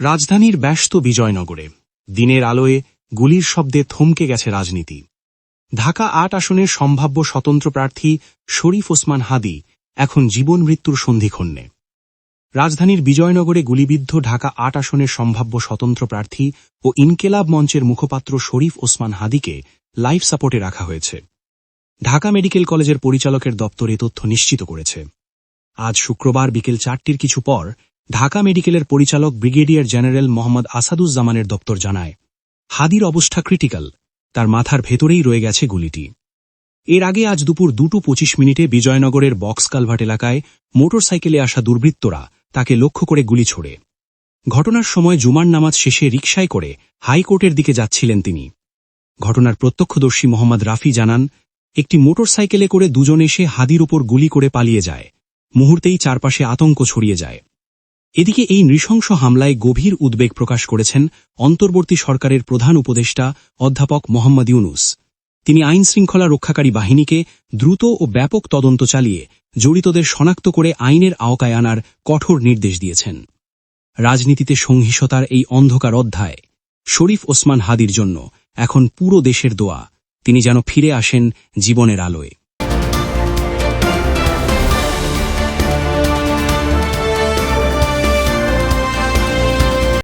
রাজধানীর ব্যস্ত বিজয়নগরে দিনের আলোয় গুলির শব্দে থমকে গেছে রাজনীতি। ঢাকা আট আসনের সম্ভাব্য স্বতন্ত্র প্রার্থী শরীফ ওসমান হাদি এখন জীবন মৃত্যুর সন্ধিক্ষণে রাজধানীর বিজয়নগরে গুলিবিদ্ধ ঢাকা আট আসনের সম্ভাব্য স্বতন্ত্র প্রার্থী ও ইনকেলাব মঞ্চের মুখপাত্র শরীফ ওসমান হাদিকে লাইফ সাপোর্টে রাখা হয়েছে। ঢাকা মেডিকেল কলেজের পরিচালকের দপ্তর এ তথ্য নিশ্চিত করেছে। আজ শুক্রবার বিকেল চারটির কিছু পর ঢাকা মেডিকেলের পরিচালক ব্রিগেডিয়ার জেনারেল মোহাম্মদ আসাদুজ্জামানের দপ্তর জানায়, হাদির অবস্থা ক্রিটিক্যাল, তার মাথার ভেতরেই রয়ে গেছে গুলিটি। এর আগে আজ দুপুর দুটো পঁচিশ মিনিটে বিজয়নগরের বক্স কালভার্ট এলাকায় মোটরসাইকেলে আসা দুর্বৃত্তরা তাকে লক্ষ্য করে গুলি ছোড়ে। ঘটনার সময় জুমার নামাজ শেষে রিকশায় করে হাইকোর্টের দিকে যাচ্ছিলেন তিনি। ঘটনার প্রত্যক্ষদর্শী মোহাম্মদ রাফি জানান, একটি মোটরসাইকেলে করে দুজন এসে হাদির উপর গুলি করে পালিয়ে যায়। মুহূর্তেই চারপাশে আতঙ্ক ছড়িয়ে যায়। এদিকে এই নৃশংস হামলায় গভীর উদ্বেগ প্রকাশ করেছেন অন্তর্বর্তী সরকারের প্রধান উপদেষ্টা অধ্যাপক মোহাম্মদ ইউনুস। তিনি আইন শৃঙ্খলা রক্ষাকারী বাহিনীকে দ্রুত ও ব্যাপক তদন্ত চালিয়ে জড়িতদের শনাক্ত করে আইনের আওকায় আনার কঠোর নির্দেশ দিয়েছেন। রাজনীতিতে সহিংসতার এই অন্ধকার অধ্যায়, শরীফ ওসমান হাদির জন্য এখন পুরো দেশের দোয়া। তিনি যেন ফিরে আসেন জীবনের আলোয়।